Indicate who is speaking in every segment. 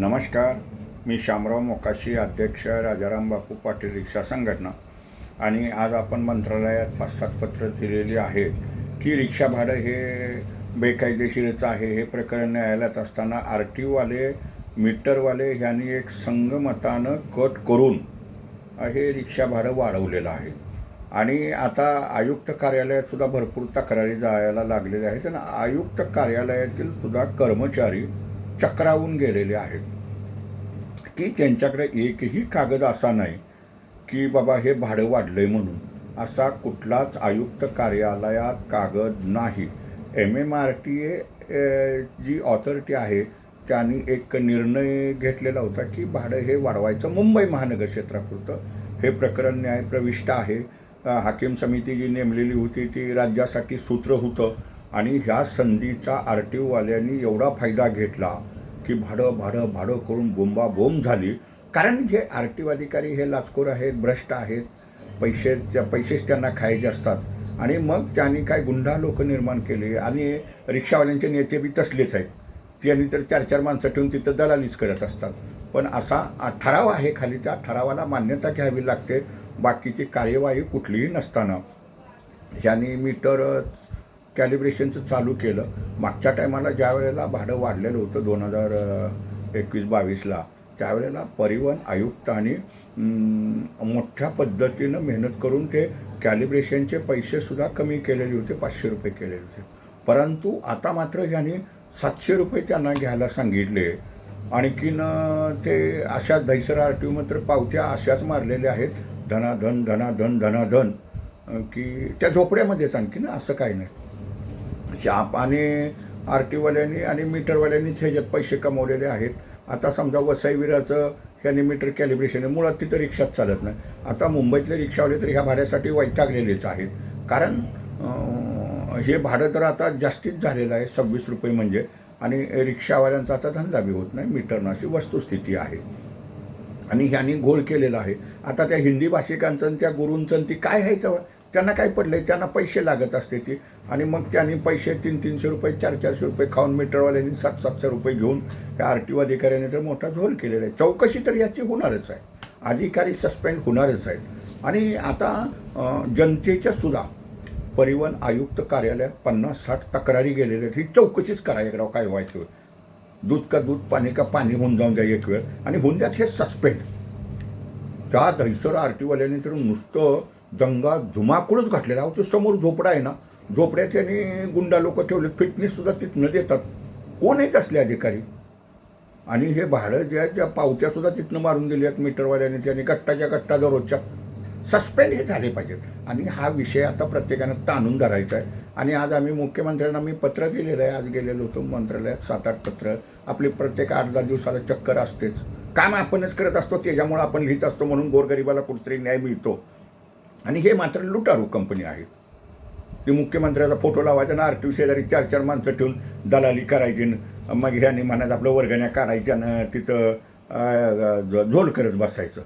Speaker 1: नमस्कार. मी शामराव मोकाशी अध्यक्ष राजाराम बापू पाटील रिक्षा संघटना. आणि आज आपण मंत्रालयात पाच सात पत्र दिलेली आहेत की रिक्षा भाडं हे बेकायदेशीरच आहे. हे प्रकरण न्यायालयात असताना आर टीवाले मीटरवाले ह्यांनी एक संगमतानं कट करून हे रिक्षा भाडं वाढवलेलं आहे. आणि आता आयुक्त कार्यालयातसुद्धा भरपूर तक्रारी जायला लागलेल्या आहेत आणि आयुक्त कार्यालयातील सुद्धा कर्मचारी चक्रावून गेलेले आहेत. की त्यांच्याकडे एकही कागद असा नाही की बाबा हे भाडं वाढलं आहे म्हणून. असा कुठलाच आयुक्त कार्यालयात कागद नाही. M M R T A G authority आहे त्यांनी एक निर्णय घेतलेला होता की भाडं हे वाढवायचं मुंबई महानगर क्षेत्रापुरतं. हे प्रकरण न्यायप्रविष्ट आहे. हाकीम समिती जी नेमलेली होती ती राज्यासाठी सूत्र होतं. आणि ह्या संधीचा आर टी ओवाल्यांनी एवढा फायदा घेतला की भाडं भाडं भाडं करून बोंबाबोंब झाली. कारण हे आर टी अधिकारी हे लाचखोर आहेत भ्रष्ट आहेत. पैसे त्या पैसेच त्यांना खायचे असतात. आणि मग त्यांनी काय गुंडा लोक निर्माण केले. आणि रिक्षावाल्यांचे नेते बी तसलेच आहेत. त्यांनी तर चार चार माणसं ठेवून तिथं दलालीच करत असतात. पण असा ठराव आहे खाली. त्या ठरावाला मान्यता घ्यावी लागते. बाकीची कार्यवाही कुठलीही नसताना. ह्यांनी मीटर कॅलिब्रेशनचं चालू केलं. मागच्या टायमाला ज्या वेळेला भाडं वाढलेलं होतं दोन हजार एकवीस बावीसला त्यावेळेला परिवहन आयुक्तांनी मोठ्या पद्धतीनं मेहनत करून ते कॅलिब्रेशनचे पैसेसुद्धा कमी केलेले होते पाचशे रुपये केलेले होते. परंतु आता मात्र ह्यांनी सातशे रुपये त्यांना घ्यायला सांगितले. आणखीन ते अशा दहिसर आर टी मात्र पावत्या अशाच मारलेल्या आहेत. धनाधन धनाधन धनाधन की त्या झोपड्यामध्येच आणखीन असं काही नाही. शाप आणि आर टीवाल्यांनी आणि मीटरवाल्यांनीच ह्याच्यात पैसे कमवलेले आहेत. आता समजा वसईविराचं ह्याने मीटर कॅलिब्रेशन आहे. मुळात तिथं रिक्षाच चालत नाही. आता मुंबईतले रिक्षावाले तर ह्या भाड्यासाठी वैतागलेलेच आहेत. कारण हे भाडं तर आता जास्तीच झालेलं आहे सव्वीस रुपये म्हणजे. आणि रिक्षावाल्यांचा आता धंदा बी होत नाही. मीटरनं अशी वस्तुस्थिती आहे. आणि ह्यांनी घोळ केलेला आहे. आता त्या हिंदी भाषिकांचं त्या गुरूंचं आणि ती काय आहे त्यांना काय पडलंय? त्यांना पैसे लागत असते ती. आणि मग त्यांनी पैसे तीन तीनशे रुपये चार चारशे रुपये खाऊन मीटरवाल्यांनी सात सातशे रुपये घेऊन त्या आर टी ओ अधिकाऱ्याने तर मोठा झोल केलेला आहे. चौकशी तर याची होणारच आहे. अधिकारी सस्पेंड होणारच आहेत. आणि आता जनतेच्या सुद्धा परिवहन आयुक्त कार्यालयात पन्नास साठ तक्रारी गेलेल्या आहेत. ही चौकशीच करा इकडं काय व्हायचं. दूध का दूध पाणी का पाणी होऊन जाऊन द्या एक वेळ. आणि होऊन द्यात हे सस्पेंड. त्या दहिसर आर टीवाल्यांनी तर नुसतं दंगा धुमाकूळच घातलेला. अहो तो समोर झोपडा आहे ना झोपड्यात आणि गुंडा लोक ठेवले फिटनेससुद्धा तिथनं देतात. कोण आहेत असले अधिकारी? आणि हे भाडं ज्या ज्या पावत्यासुद्धा तिथनं मारून दिली आहेत मीटरवाल्याने त्याने गट्टाच्या गट्टा दररोजच्या. सस्पेंड हे झाले पाहिजेत. आणि हा विषय आता प्रत्येकानं ताणून धरायचा आहे. आणि आज आम्ही मुख्यमंत्र्यांना मी पत्र दिलेलं आहे. आज गेलेलो होतो मंत्रालयात सात आठ पत्र. आपली प्रत्येक आठ दहा दिवसाला चक्कर असतेच. काम आपणच करत असतो त्याच्यामुळं आपण लिहित असतो म्हणून गोरगरिबाला कुठेतरी न्याय मिळतो. आणि हे मात्र लुटारू कंपनी आहे. ती मुख्यमंत्र्याचा फोटो लावायचा ना आर टी शेजारी चार चार माणसं ठेवून दलाली करायची न मग ह्याने म्हणायचं आपलं वर्गण्या काढायच्या ना तिथं झोल करत बसायचं.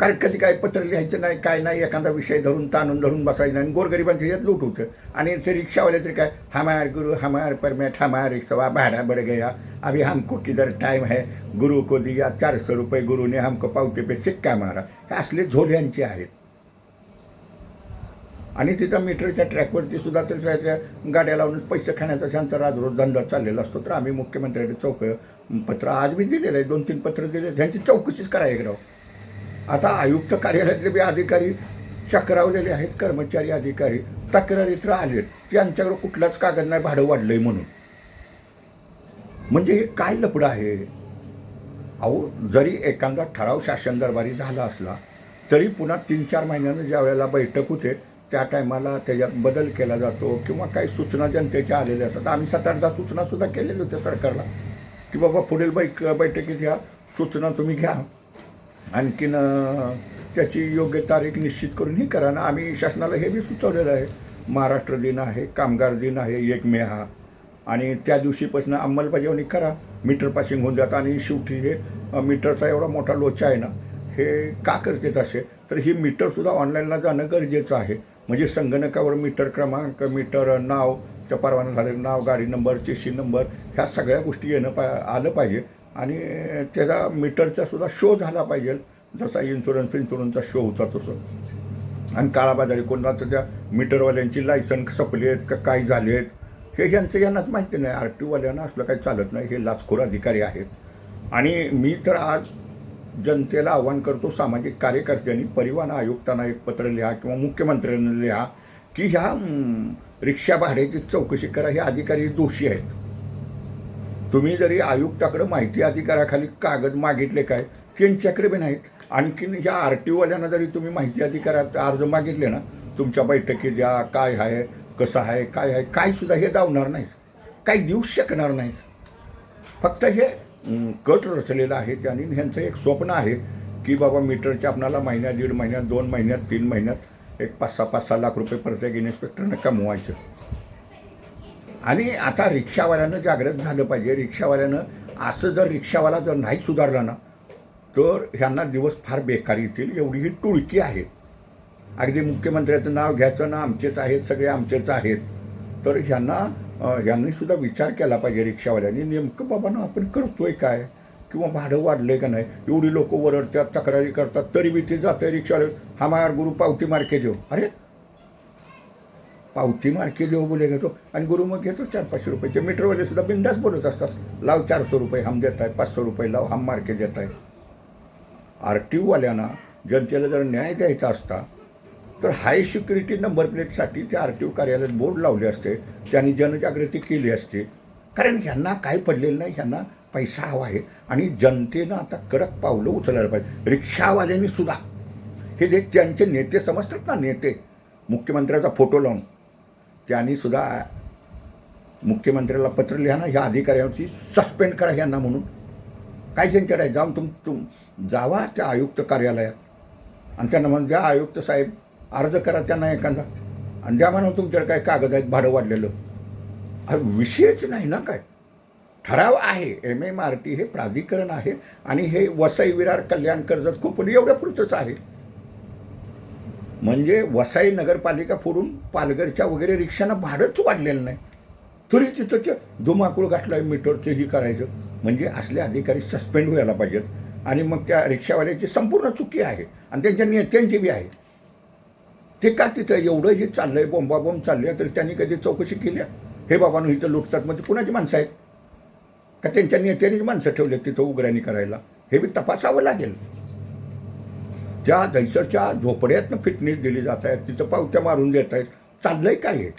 Speaker 1: कारण कधी काय पत्र लिहायचं नाही काय नाही एखादा विषय धरून ताणून धरून बसायचं नाही. आणि गोरगरिबांच्या लूट होतं. आणि ते रिक्षावाले तरी काय हमार गुरु हमार परमेट हमार रिक्षावा भाड़ा बड गया. अभी हमको किधर टाइम है? गुरु को दिया चारशे रुपये गुरुने हमको पावते पे सिक्का मारा. हे असले झोल्यांचे आहेत. आणि तिथं मीटरच्या ट्रॅकवरती सुद्धा तर गाड्या लावूनच पैसे खाण्याचा शांत राजरोज धंदा चाललेला असतो. तर आम्ही मुख्यमंत्र्यांनी चौक पत्र आज मी दिलेलं आहे. दोन तीन पत्र दिले त्यांची चौकशीच करायला एक राव. आता आयुक्त कार्यालयातले बी अधिकारी चक्रावलेले आहेत कर्मचारी अधिकारी तक्रारीत आले त्यांच्याकडे कुठलाच कागद नाही भाडं वाढलंय म्हणून. म्हणजे हे काय लपडं आहे? अहो जरी एखादा ठराव शासन दरबारी झाला असला तरी पुन्हा तीन चार महिन्यानं ज्या वेळेला बैठक होते त्या टायमाला त्याच्यात बदल केला जातो किंवा काही सूचना जनतेच्या आलेल्या असतात. आम्ही सात सूचनासुद्धा केलेल्या होत्या सरकारला की बाबा पुढील बैक बैठकीत ह्या सूचना तुम्ही घ्या. आणखीन त्याची योग्य तारीख निश्चित करून ही करा. ना आम्ही शासनाला हे बी सुचवलेलं आहे. महाराष्ट्र दिन आहे कामगार दिन आहे एक मे हा. आणि त्या दिवशीपासून अंमलबजावणी करा. मीटर पासिंग होऊन जातं आणि शेवटी हे मीटरचा एवढा मोठा लोचा आहे ना हे का करतात असे? तर ही मीटरसुद्धा ऑनलाईनला जाणं गरजेचं आहे. म्हणजे संगणकावर मीटर क्रमांक मीटर नाव त्या परवाना झालेलं नाव गाडी नंबर चेशी नंबर ह्या सगळ्या गोष्टी येणं पा आलं पाहिजे. आणि त्याचा मीटरचा सुद्धा शो झाला पाहिजे. जसा इन्शुरन्स फिन्शुरन्सचा शो होता तसं. आणि काळाबाजारी कोणाला त्या मीटरवाल्यांची लायसन सपली आहेत का काय झाले आहेत? हे यांचं यांनाच माहिती नाही. आर टी ओवाल्यांना असलं काही चालत नाही. हे लाचखोर अधिकारी आहेत. आणि मी तर आज जनतेला आव्हान करतो सामाजिक कार्यकर्त्यांनी परिवहन आयुक्तांना एक पत्र लिहा किंवा मुख्यमंत्र्यांना लिहा की ह्या रिक्षा भाड्याची चौकशी करा. हे अधिकारी दोषी आहेत. तुम्ही जरी आयुक्ताकडं माहिती अधिकाराखाली कागद मागितले काय त्यांच्याकडे बी नाहीत. आणखीन ह्या आर टी ओवाल्यांना जरी तुम्ही माहिती अधिकारात अर्ज मागितले ना तुमच्या बैठकीत द्या काय आहे कसं आहे काय आहे काय सुद्धा हे दावणार नाहीत. काही देऊ शकणार नाहीत. फक्त हे कट रचलेलं आहे आणि ह्यांचं एक स्वप्न आहे की बाबा मीटरच्या आपणाला महिन्यात दीड महिन्यात दोन महिन्यात तीन महिन्यात एक पाच सहा पाच सहा लाख रुपये प्रत्येक इन्स्पेक्टरनं कमवायचं. आणि आता रिक्षावाल्यानं जागृत झालं पाहिजे. रिक्षावाल्यानं असं जर रिक्षावाला जर नाही सुधारला ना तर ह्यांना दिवस फार बेकार येतील. एवढी ही टुळकी आहे. अगदी मुख्यमंत्र्याचं नाव घ्यायचं ना आमचेच आहेत सगळे आमचेच आहेत. तर ह्यांना ह्यांनी सुद्धा विचार केला पाहिजे रिक्षावाल्यांनी. नेमकं बाबांना आपण करतोय काय? किंवा भाडं वाढलं आहे का नाही? एवढी लोक वरडतात तक्रारी करतात तरी बी ते जाते रिक्षावाले हा मार गुरु पावती मार्के देऊ अरे पावती मार्के देऊ बोले घेतो. आणि गुरु मग घेतो चार पाचशे रुपयाचे मीटरवाले सुद्धा बिंदास बोलत असतात. लाव चारशे रुपये हम देत आहे पाचशे रुपये लाव हम मार्के देत आहे आर टी ओवाल्यांना जनतेला जर न्याय द्यायचा असता तर हाय सिक्युरिटी नंबर प्लेटसाठी ते आर टी ओ कार्यालयात बोर्ड लावले असते. त्यांनी जनजागृती केली असते. कारण ह्यांना काय पडलेलं नाही ह्यांना पैसा हवा आहे. आणि जनतेनं आता कडक पावलं उचलायला पाहिजे. रिक्षावाल्यांनी सुद्धा. हे जे त्यांचे नेते समजतात ना नेते मुख्यमंत्र्याचा फोटो लावून त्यांनी सुद्धा मुख्यमंत्र्याला पत्र लिहा ना ह्या अधिकाऱ्यांची सस्पेंड करा ह्यांना म्हणून. काय त्यांच्याकडे जाऊन तुम तुम जावा त्या आयुक्त कार्यालयात. आणि त्यांना म्हणून द्या आयुक्त साहेब अर्ज करा त्यांना एखादा. आणि द्या म्हणून तुमच्याकडे काय कागद आहेत भाडं वाढलेलं. हा विषयच नाही ना काय? ठराव आहे. एम एम आर टी हे प्राधिकरण आहे आणि हे वसई विरार कल्याण कर्जत खूप एवढ्या पुरतंच आहे. म्हणजे वसाई नगरपालिका फोडून पालघरच्या वगैरे रिक्षांना भाडंच वाढलेलं नाही. तरी तिथं ते धुमाकूळ घातलं आहे मीटरचं ही करायचं. म्हणजे असले अधिकारी सस्पेंड व्हायला पाहिजेत. आणि मग त्या रिक्षावाल्याची संपूर्ण चुकी आहे. आणि त्यांच्या नेत्यांची बी आहे. ते का तिथं एवढं हे चाललं आहे बोंबाबोंब चाललं आहे तर त्यांनी कधी चौकशी केली? हे बाबांनो इथं लुटतात मग ते कुणाची माणसं आहेत? का त्यांच्या नेत्यांनीच माणसं ठेवली तिथं उघड्यानी करायला? हे बी तपासावं लागेल. ज्या दैसरच्या झोपड्यातनं फिटनेस दिली जात आहेत तिथं पावत्या मारून देत आहेत चाललंय काय हे?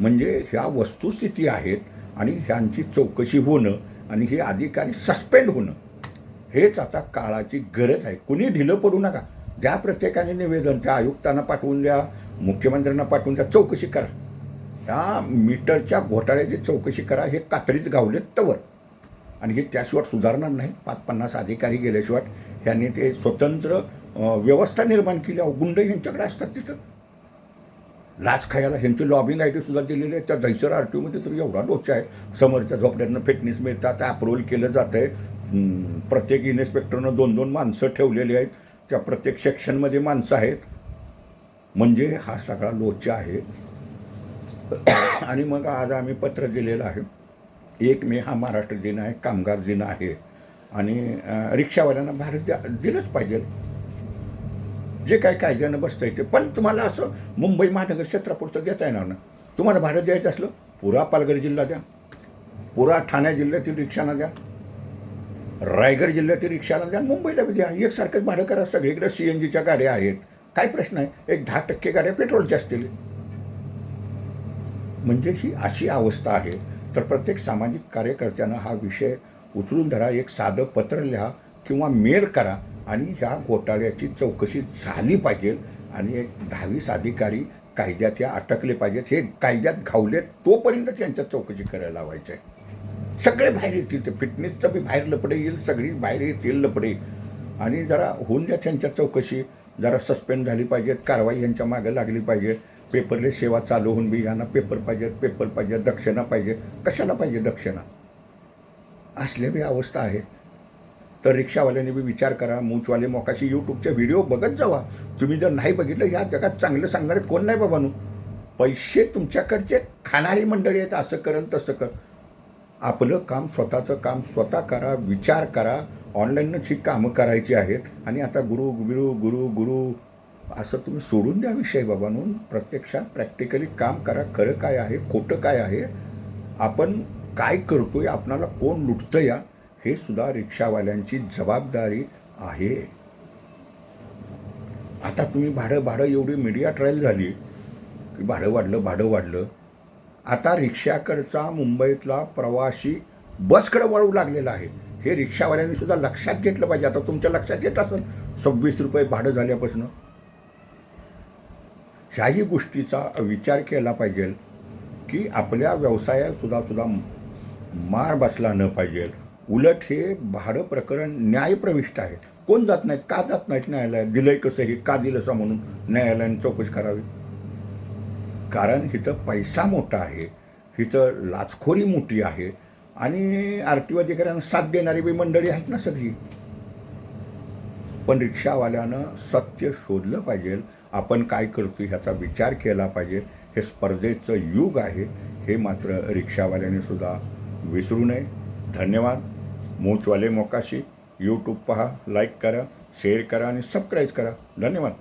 Speaker 1: म्हणजे ह्या वस्तुस्थिती आहेत आणि ह्यांची चौकशी होणं आणि हे अधिकारी सस्पेंड होणं हेच आता काळाची गरज आहे. कुणी ढिलं पडू नका. द्या प्रत्येकाने निवेदन त्या आयुक्तांना पाठवून द्या मुख्यमंत्र्यांना पाठवून द्या चौकशी करा. ह्या मीटरच्या घोटाळ्याची चौकशी करा हे कात्रीत गावलेत तवर. आणि हे त्याशिवाय सुधारणार नाही. पाच पन्नास अधिकारी गेल्याशिवाय ह्यांनी ते स्वतंत्र व्यवस्था निर्माण केली. गुंड ह्यांच्याकडे असतात तिथं. लाच खायला ह्यांची लॉबिंग आय डी सुद्धा दिलेली आहे. त्या दहिसर आर टी ओमध्ये तर एवढा लोचा आहे. समोरच्या झोपड्यांना फिटनेस मिळतात अप्रुव्हल केलं जातं आहे प्रत्येक इन्स्पेक्टरनं दोन दोन माणसं ठेवलेली आहेत. त्या प्रत्येक सेक्शनमध्ये माणसं आहेत. म्हणजे हा सगळा लोचा आहे. आणि मग आज आम्ही पत्र दिलेलं आहे. एक मे हा महाराष्ट्र दिन आहे कामगार दिन आहे. आणि रिक्षावाल्यांना भारत द्या दिलंच पाहिजे. जे काय कायद्यानं बसता येते पण तुम्हाला असं मुंबई महानगर क्षेत्रापुरतं देता येणार ना तुम्हाला भाडं द्यायचं असलं पुरा पालघर जिल्हा द्या. पुरा ठाणे जिल्ह्यातील रिक्षांना द्या. रायगड जिल्ह्यातील रिक्षाला द्या. मुंबईला बी द्या. एकसारखंच भाडं करा. सगळीकडे सी एन जीच्या गाड्या आहेत. काय प्रश्न आहे? एक दहा टक्के गाड्या पेट्रोलच्या असतील म्हणजे ही अशी अवस्था आहे. तर प्रत्येक सामाजिक कार्यकर्त्यानं हा विषय उचलून धरा एक साधं पत्र लिहा किंवा मेल करा आणि ह्या घोटाळ्याची चौकशी झाली पाहिजे आणि एक दहावीस अधिकारी कायद्यात या अटकले पाहिजेत. हे कायद्यात घावले तोपर्यंत त्यांच्या चौकशी करायला लावायचं आहे सगळे बाहेर येतील ते फिटनेसचं बी बाहेर लपडे येईल सगळी बाहेर येतील लपडे. आणि जरा होऊन द्या त्यांच्या चौकशी जरा सस्पेंड झाली पाहिजेत कारवाई यांच्या मागे लागली पाहिजे. पेपरले सेवा चालू होऊन बी यांना पेपर पाहिजेत पेपर पाहिजे दक्षिणा पाहिजे कशाला पाहिजे दक्षिणा? असले बी अवस्था आहे. तर रिक्षावाल्याने बी विचार करा मूचवाले मोकाशी यूट्यूबचे व्हिडिओ बघत जावा. तुम्ही जर नाही बघितलं ह्या जगात चांगलं सांगणारे कोण नाही बाबानू? पैसे तुमच्याकडचे खाणारी मंडळी आहेत असं करन तसं कर. आपलं काम स्वतःचं काम स्वतः करा विचार करा. ऑनलाईनच ही कामं करायची आहेत. आणि आता गुरु गुरु गुरु गुरु असं तुम्ही सोडून द्या विषय बाबांनो. प्रत्यक्षात प्रॅक्टिकली काम करा. खरं काय आहे खोटं काय आहे? आपण काय करतोय आपणाला कोण लुटतं या? हे सुद्धा रिक्षावाल्यांची जबाबदारी आहे. आता तुम्ही भाडं भाडं एवढी मीडिया ट्रायल झाली की भाडं वाढलं भाडं वाढलं. आता रिक्षाकडचा मुंबईतला प्रवासी बसकडे वळू लागलेला आहे. हे रिक्षावाल्यांनी सुद्धा लक्षात घेतलं पाहिजे. आता तुमच्या लक्षात येत असेल सव्वीस रुपये भाडं झाल्यापासून. ह्याही गोष्टीचा विचार केला पाहिजे की आपल्या व्यवसायात सुद्धा सुद्धा मार बसला न पाहिजे. उलट हे भाडं प्रकरण न्यायप्रविष्ट आहे. कोण जात नाहीत का जात नाहीत न्यायालयात? दिलंय कसं हे? का दिलं असं म्हणून न्यायालयाने चौकशी करावी? कारण इथं पैसा मोठा आहे. हिथं लाचखोरी मोठी आहे. आणि आर टी ओ अधिकाऱ्यांना साथ देणारी बी मंडळी आहेत ना सगळी. पण रिक्षावाल्यानं सत्य शोधलं पाहिजे. आपण काय करतो ह्याचा विचार केला पाहिजे. हे स्पर्धेचं युग आहे. हे मात्र रिक्षावाल्याने सुद्धा विसरू नये. धन्यवाद. मोचवाले मोकाशी. यूट्यूब पहा लाईक करा शेअर करा आणि सबस्क्राईब करा. धन्यवाद.